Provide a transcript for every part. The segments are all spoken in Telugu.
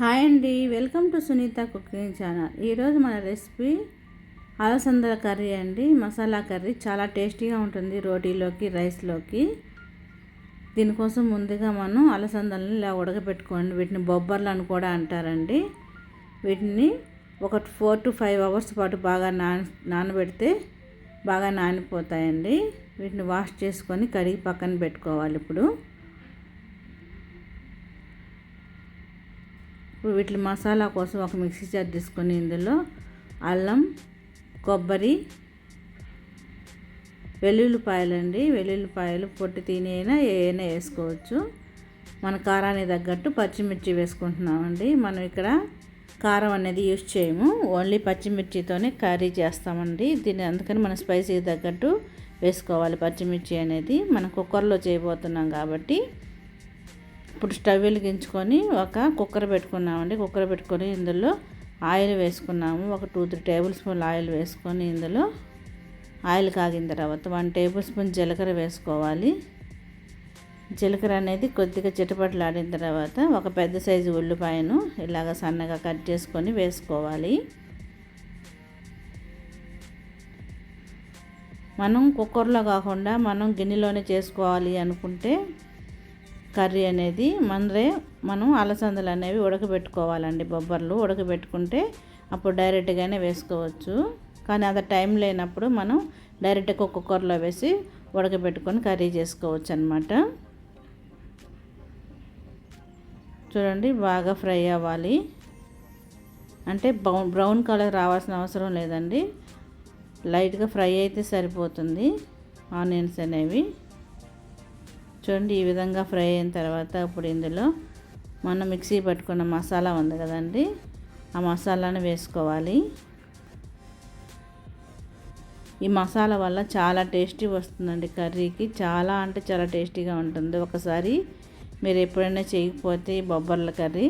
హాయ్ అండి. Welcome to Sunitha cooking channel. ఈరోజు మన రెసిపీ అలసందల కర్రీ అండి. మసాలా కర్రీ చాలా టేస్టీగా ఉంటుంది రోటీలోకి రైస్లోకి. దీనికోసం ముందుగా మనం అలసందలని ఇలా ఉడకబెట్టుకోండి. వీటిని బొబ్బర్లు అని కూడా అంటారండి. వీటిని ఒక ఫోర్ టు ఫైవ్ అవర్స్ పాటు బాగా నాన నానబెడితే బాగా నానిపోతాయండి. వీటిని వాష్ చేసుకొని కడిగి పక్కన పెట్టుకోవాలి ఇప్పుడు. ఇప్పుడు వీటి మసాలా కోసం ఒక మిక్సీ జార్ తీసుకొని ఇందులో అల్లం కొబ్బరి వెల్లుల్లిపాయలండి. వెల్లుల్లిపాయలు పొట్టి తినైనా ఏమైనా వేసుకోవచ్చు. మన కారానికి తగ్గట్టు పచ్చిమిర్చి వేసుకుంటున్నామండి. మనం ఇక్కడ కారం అనేది యూజ్ చేయము. ఓన్లీ పచ్చిమిర్చితోనే కర్రీ చేస్తామండి. దీన్ని అందుకని మన స్పైసీకి తగ్గట్టు వేసుకోవాలి పచ్చిమిర్చి అనేది. మనం కుక్కర్లో చేయబోతున్నాం కాబట్టి ఇప్పుడు స్టవ్ వెలిగించుకొని ఒక కుక్కర్ పెట్టుకున్నామండి. కుక్కర్ పెట్టుకొని ఇందులో ఆయిల్ వేసుకున్నాము. ఒక two three tablespoon oil వేసుకొని ఇందులో ఆయిల్ కాగిన తర్వాత వన్ టేబుల్ స్పూన్ జీలకర్ర వేసుకోవాలి. జీలకర్ర అనేది కొద్దిగా చిటపట్లాడిన తర్వాత ఒక పెద్ద సైజు ఉల్లిపాయను ఇలాగ సన్నగా కట్ చేసుకొని వేసుకోవాలి. మనం కుక్కర్లో కాకుండా మనం గిన్నెలోనే చేసుకోవాలి అనుకుంటే కర్రీ అనేది మనరే మనం అలసందలు అనేవి ఉడకబెట్టుకోవాలండి. బొబ్బర్లు ఉడకబెట్టుకుంటే అప్పుడు డైరెక్ట్గానే వేసుకోవచ్చు. కానీ అది టైం లేనప్పుడు మనం డైరెక్ట్గా కుక్కర్లో వేసి ఉడకబెట్టుకొని కర్రీ చేసుకోవచ్చు అనమాట చూడండి బాగా ఫ్రై అవ్వాలి. అంటే బ్రౌన్ బ్రౌన్ కలర్ రావాల్సిన అవసరం లేదండి. లైట్గా ఫ్రై అయితే సరిపోతుంది. ఆనియన్స్ అనేవి. చూడండి ఈ విధంగా ఫ్రై అయిన తర్వాత ఇప్పుడు ఇందులో మనం మిక్సీ పట్టుకున్న మసాలా ఉంది కదండి ఆ మసాలాను వేసుకోవాలి. ఈ మసాలా వల్ల చాలా టేస్టీ వస్తుందండి కర్రీకి చాలా అంటే చాలా టేస్టీగా ఉంటుంది. ఒకసారి మీరు ఎప్పుడైనా చేయకపోతే బొబ్బర్ల కర్రీ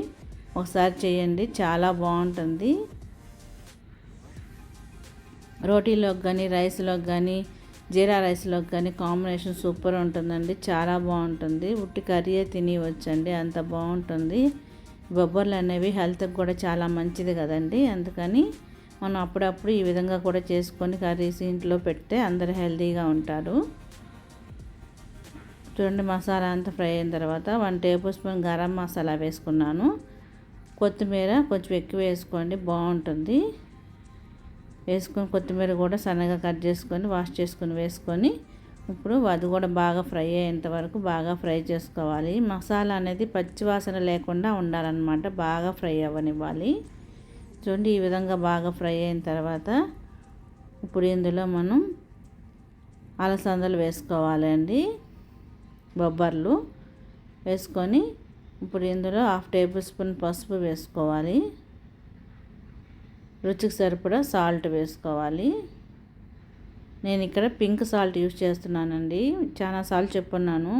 ఒకసారి చేయండి చాలా బాగుంటుంది. రోటీలోకి కానీ రైస్లోకి కానీ జీరా రైస్లోకి కానీ కాంబినేషన్ సూపర్ ఉంటుందండి. చాలా బాగుంటుంది. ఉట్టి కర్రీ తినివచ్చండి అంత బాగుంటుంది. బొబ్బర్లు అనేవి హెల్త్కి కూడా చాలా మంచిది కదండి. అందుకని మనం అప్పుడప్పుడు ఈ విధంగా కూడా చేసుకొని కర్రీస్ ఇంట్లో పెడితే అందరు హెల్తీగా ఉంటారు. చూడండి మసాలా అంతా ఫ్రై అయిన తర్వాత one table spoon garam masala వేసుకున్నాను. కొత్తిమీర కొంచెం ఎక్కువ వేసుకోండి. బాగుంటుంది. వేసుకొని కొత్తిమీర కూడా సన్నగా కట్ చేసుకొని వాష్ చేసుకొని వేసుకొని ఇప్పుడు అది కూడా బాగా ఫ్రై అయ్యేంత వరకు బాగా ఫ్రై చేసుకోవాలి. మసాలా అనేది పచ్చివాసన లేకుండా ఉండాలన్నమాట బాగా ఫ్రై అవ్వనివ్వాలి. చూడండి ఈ విధంగా బాగా ఫ్రై అయిన తర్వాత ఇప్పుడు ఇందులో మనం అలసందలు వేసుకోవాలండి బొబ్బర్లు వేసుకొని ఇప్పుడు ఇందులో హాఫ్ టేబుల్ స్పూన్ పసుపు వేసుకోవాలి. రుచికి సరిపడా సాల్ట్ వేసుకోవాలి. నేను ఇక్కడ పింక్ సాల్ట్ యూస్ చేస్తున్నానండి. చాలాసార్లు చెప్పున్నాను.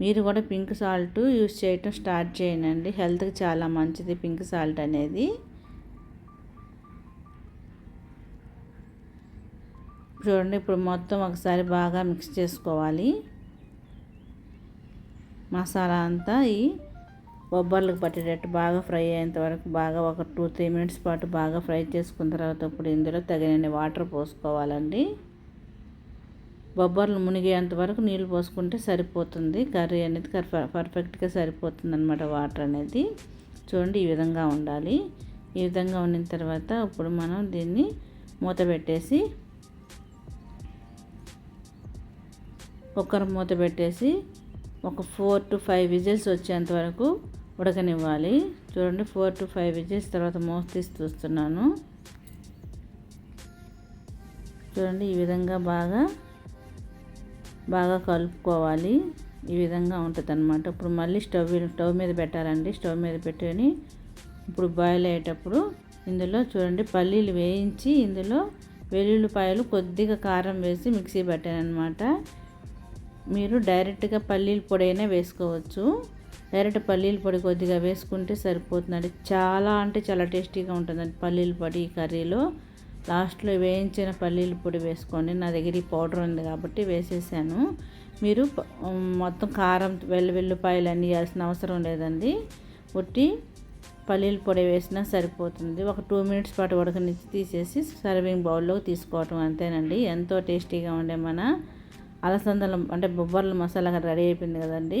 మీరు కూడా పింక్ సాల్ట్ యూస్ చేయటం స్టార్ట్ చేయనండి హెల్త్కి చాలా మంచిది పింక్ సాల్ట్ అనేది. చూడండి ఇప్పుడు మొత్తం ఒకసారి బాగా మిక్స్ చేసుకోవాలి. మసాలా అంతా ఈ బొబ్బర్లకు పట్టేటట్టు బాగా ఫ్రై అయ్యేంత వరకు బాగా ఒక టూ త్రీ మినిట్స్ పాటు బాగా ఫ్రై చేసుకున్న తర్వాత ఇప్పుడు ఇందులో తగినన్ని వాటర్ పోసుకోవాలండి. బొబ్బర్లు మునిగేంత వరకు నీళ్ళు పోసుకుంటే సరిపోతుంది. కర్రీ అనేది పర్ఫెక్ట్గా సరిపోతుంది అనమాట వాటర్ అనేది. చూడండి ఈ విధంగా ఉండాలి. ఈ విధంగా ఉన్న తర్వాత ఇప్పుడు మనం దీన్ని మూత పెట్టేసి కుక్కర్ మూత పెట్టేసి ఒక ఫోర్ టు ఫైవ్ విజిల్స్ వచ్చేంత వరకు ఉడకనివ్వాలి. చూడండి ఫోర్ టు ఫైవ్ విజిల్స్ తర్వాత మూత తీసి చూస్తున్నాను. చూడండి ఈ విధంగా బాగా బాగా కలుపుకోవాలి. ఈ విధంగా ఉంటుంది అనమాట ఇప్పుడు మళ్ళీ స్టవ్ స్టవ్ మీద పెట్టాలండి. స్టవ్ మీద పెట్టుకొని ఇప్పుడు బాయిల్ అయ్యేటప్పుడు ఇందులో చూడండి పల్లీలు వేయించి ఇందులో వెల్లుల్లిపాయలు కొద్దిగా కారం వేసి మిక్సీ పెట్టాను అనమాట మీరు డైరెక్ట్గా పల్లీల పొడి అయినా వేసుకోవచ్చు. డైరెక్ట్ పల్లీల పొడి కొద్దిగా వేసుకుంటే సరిపోతుందండి. చాలా అంటే చాలా టేస్టీగా ఉంటుందండి పల్లీల పొడి ఈ కర్రీలో. లాస్ట్లో వేయించిన పల్లీల పొడి వేసుకోండి. నా దగ్గర ఈ పౌడర్ ఉంది కాబట్టి వేసేసాను. మీరు మొత్తం కారం వెల్లు వెల్లుపాయలు అన్నీ వేయాల్సిన అవసరం లేదండి. ఉట్టి పల్లీల పొడి వేసినా సరిపోతుంది. ఒక టూ మినిట్స్ పాటు ఉడకనిచ్చి తీసేసి సర్వింగ్ బౌల్లోకి తీసుకోవటం అంతేనండి. ఎంతో టేస్టీగా ఉండే మన అలసందల అంటే బొబ్బర్ల మసాలా రెడీ అయిపోయింది కదండి.